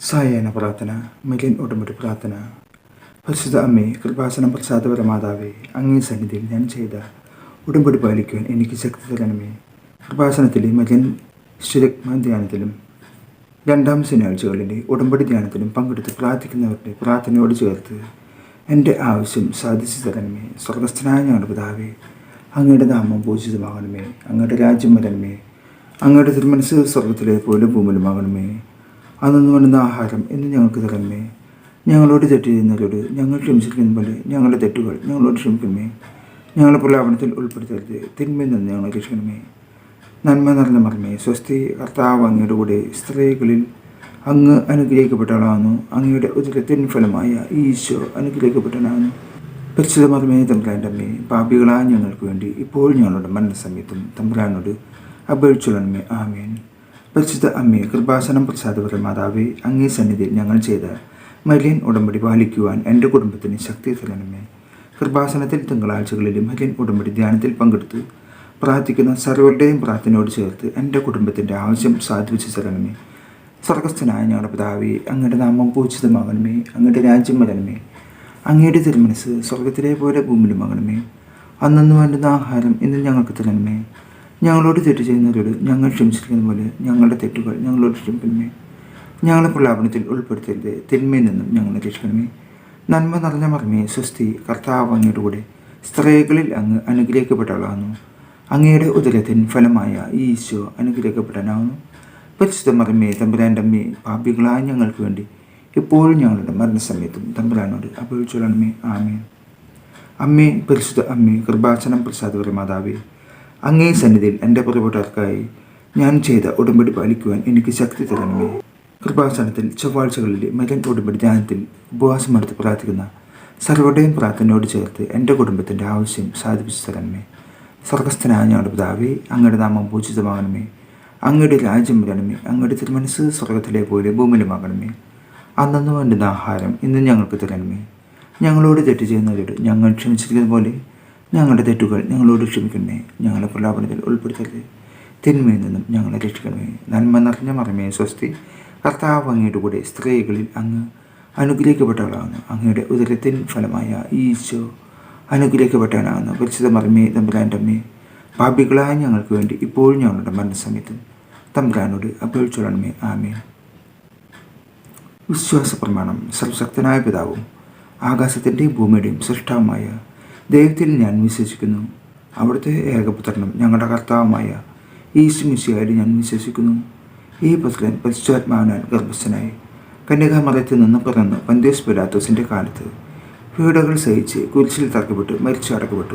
സായന പ്രാർത്ഥന മെലിൻ ഉടമ്പടി പ്രാർത്ഥന. പരിശുദ്ധ അമ്മേ കൃപാസനം പ്രസാദപര മാതാവേ അങ്ങേ സന്നിധിയിൽ ഞാൻ ചെയ്ത ഉടമ്പടി പാലിക്കുവാൻ എനിക്ക് ശക്തി തരണമേ. കൃപാസനത്തിലെ മകൻ ശിരക്മ ധ്യാനത്തിലും രണ്ടാം ശനിയാഴ്ചകളിലെ ഉടമ്പടി ധ്യാനത്തിലും പങ്കെടുത്ത് പ്രാർത്ഥിക്കുന്നവരുടെ പ്രാർത്ഥനയോട് ചേർത്ത് എന്റെ ആവശ്യം സാധിച്ചു തരണമേ. സ്വർഗസ്ഥനായ ഞങ്ങളുടെ പിതാവേ അങ്ങയുടെ നാമം പൂജിതമാകണമേ. അങ്ങയുടെ രാജ്യം വരണമേ. അങ്ങയുടെ തിരുമനസ് സ്വർഗത്തിലെ പോലെ ഭൂമിയിലുമാകണമേ. അന്നു വേണ്ടുന്ന ആഹാരം എന്ന് ഞങ്ങൾക്ക് തരണമേ. ഞങ്ങളോട് തെറ്റ് ചെയ്യുന്നവരോട് ഞങ്ങൾ ക്ഷമിച്ചിരിക്കുന്ന പോലെ ഞങ്ങളുടെ തെറ്റുകൾ ഞങ്ങളോട് ക്ഷമിക്കണമേ. ഞങ്ങളെ പ്രലാപനത്തിൽ ഉൾപ്പെടുത്തരുത്. തിന്മയിൽ നിന്ന് ഞങ്ങളെ രക്ഷിക്കണമേ. നന്മ നിറഞ്ഞ മറമേ സ്വസ്തി കർത്താവ് അങ്ങയുടെ കൂടെ സ്ത്രീകളിൽ അങ്ങ് അനുഗ്രഹിക്കപ്പെട്ടവളാകുന്നു. അങ്ങയുടെ ഉദരത്തിൻ ഫലമായ ഈശോ അനുഗ്രഹിക്കപ്പെട്ടവനാകുന്നു. പരിശുദ്ധ മറമേ തമ്പുരാന്റെ അമ്മേ പാപികളായ ഞങ്ങൾക്ക് വേണ്ടി ഇപ്പോൾ ഞങ്ങളുടെ മരണസമയത്തും തമ്പുരാനോട് അപേക്ഷിച്ചുള്ളണമേ ആമേൻ. പരിശുദ്ധ അമ്മേ കൃപാസനം പ്രസാദപുര മാതാവേ അങ്ങേ സന്നിധിയിൽ ഞങ്ങൾ ചെയ്ത മരിയൻ ഉടമ്പടി പാലിക്കുവാൻ എന്റെ കുടുംബത്തിന് ശക്തി തരണമേ. കൃപാസനത്തിൽ തിങ്കളാഴ്ചകളിലും മരിയൻ ഉടമ്പടി ധ്യാനത്തിൽ പങ്കെടുത്ത് പ്രാർത്ഥിക്കുന്ന സർവരുടെയും പ്രാർത്ഥനയോട് ചേർത്ത് എന്റെ കുടുംബത്തിന്റെ ആവശ്യം സാധിച്ചു തരണമേ. സ്വർഗസ്ഥനായ ഞങ്ങളുടെ പിതാവേ അങ്ങയുടെ നാമം പൂജിതമാകണമേ അങ്ങയുടെ രാജ്യം വരണമേ. അങ്ങയുടെ തിരുമനസ് സ്വർഗത്തിലെ പോലെ ഭൂമിയിലുമാകണമേ അന്നു വേണ്ടുന്ന ആഹാരം ഇന്ന് ഞങ്ങൾക്ക് തരണമേ. ഞങ്ങളോട് തെറ്റ് ചെയ്യുന്നവരോട് ഞങ്ങൾ ക്ഷമിച്ചിരിക്കുന്ന പോലെ ഞങ്ങളുടെ തെറ്റുകൾ ഞങ്ങളോട് ക്ഷമിക്കണമേ ഞങ്ങളെ പ്രലാപനത്തിൽ ഉൾപ്പെടുത്തരുത്. തിന്മയിൽ നിന്നും ഞങ്ങളെ രക്ഷിക്കണമേ. നന്മ നിറഞ്ഞ മറമേ സ്വസ്തി കർത്താവ് അങ്ങയുടെ കൂടെ സ്ത്രീകളിൽ അങ്ങ് അനുഗ്രഹിക്കപ്പെട്ടവളാകുന്നു. അങ്ങയുടെ ഉദരത്തിൻ ഫലമായ ഈശോ അനുഗ്രഹിക്കപ്പെടാനാവുന്നു പരിശുദ്ധ മറമേ തമ്പുരാന്റമ്മേ പാപികളായ ഞങ്ങൾക്ക് വേണ്ടി എപ്പോഴും ഞങ്ങളുടെ മരണസമയത്തും തമ്പുരാനോട് അപേക്ഷിച്ചോളണമേ ആമേ അമ്മേ പരിശുദ്ധ അമ്മേ കൃപാസനം പ്രസാദപര മാതാവേ അങ്ങേ സന്നിധിയിൽ എന്റെ പുറപ്പെട്ടവർക്കായി ഞാൻ ചെയ്ത ഉടമ്പടി പാലിക്കുവാൻ എനിക്ക് ശക്തി തരണമേ. കൃപാസനത്തിൽ ചൊവ്വാഴ്ചകളിലെ മകൻ ഉടമ്പടി ധ്യാനത്തിൽ ഉപവാസമെടുത്ത് പ്രാർത്ഥിക്കുന്ന സർവരുടെയും പ്രാർത്ഥനയോട് ചേർത്ത് എന്റെ കുടുംബത്തിന്റെ ആവശ്യം സാധിപ്പിച്ചു തരണമേ. സ്വർഗസ്ഥനായ ഞങ്ങളുടെ പിതാവേ അങ്ങയുടെ നാമം പൂജിതമാകണമേ. അങ്ങയുടെ രാജ്യം വരണമേ. അങ്ങയുടെ തിരുമനസ് സ്വർഗത്തിലെ പോലെ ഭൂമിയിലുമാകണമേ. അന്നു വേണ്ടുന്ന ആഹാരം ഇന്ന് ഞങ്ങൾക്ക് തരണമേ. ഞങ്ങളോട് തെറ്റ് ചെയ്യുന്നവരോട് ഞങ്ങൾ ക്ഷമിച്ചിരിക്കുന്ന പോലെ ഞങ്ങളുടെ തെറ്റുകൾ ഞങ്ങളോട് ക്ഷമിക്കണമേ. ഞങ്ങളെ പ്രലാപനത്തിൽ ഉൾപ്പെടുത്തരുത്. തിന്മയിൽ നിന്നും ഞങ്ങളെ രക്ഷിക്കണമേ. നന്മ നിറഞ്ഞ മറമേ സ്വസ്തി. കർത്താവ് അങ്ങയുടെ കൂടെ സ്ത്രീകളിൽ അങ്ങ് അനുഗ്രഹിക്കപ്പെട്ടവളാകുന്നു. അങ്ങയുടെ ഉദരത്തിൻ ഫലമായ ഈശോ അനുഗ്രഹിക്കപ്പെട്ടവനാകുന്നു പരിശുദ്ധ മറമേ തമ്പുരാന്റെ അമ്മേ പാപികളായ ഞങ്ങൾക്ക് വേണ്ടി ഇപ്പോഴും ഞങ്ങളുടെ മരണസമയത്തും തമ്പുരാനോട് അപേക്ഷിച്ചോളണമേ ആമേ വിശ്വാസ പ്രമാണം സർവശക്തനായ പിതാവും ആകാശത്തിന്റെയും ഭൂമിയുടെയും സൃഷ്ടാവുമായ ദൈവത്തിൽ ഞാൻ വിശ്വസിക്കുന്നു. അവിടുത്തെ ഏകപുത്രനും ഞങ്ങളുടെ കർത്താവുമായ ഈശു മിശിയായിട്ട് ഞാൻ വിശ്വസിക്കുന്നു. ഈ പുത്രൻ പരിശുദ്ധാത്മാവിനാൽ ഗർഭസ്ഥനായി കന്യകാമതത്തിൽ നിന്ന് പിറന്ന് പന്തേസ് പിലാത്തോസിന്റെ കാലത്ത് പീഡകൾ സഹിച്ച് കുരിശിൽ തറക്കപ്പെട്ടു മരിച്ചു അടക്കപ്പെട്ടു.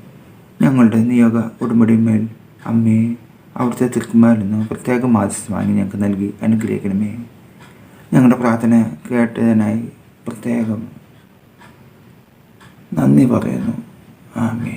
ഞങ്ങളുടെ നിയോഗ ഉടമ്പടിമേൽ അമ്മയെ അവിടുത്തെ തിക്കുമാരുന്നു പ്രത്യേക മാധ്യസ്ഥം വാങ്ങി ഞങ്ങൾക്ക് നൽകി അനുഗ്രഹിക്കണമേ. ഞങ്ങളുടെ പ്രാർത്ഥന കേട്ടതിനായി പ്രത്യേകം നന്ദി പറയുന്നു. ആമേ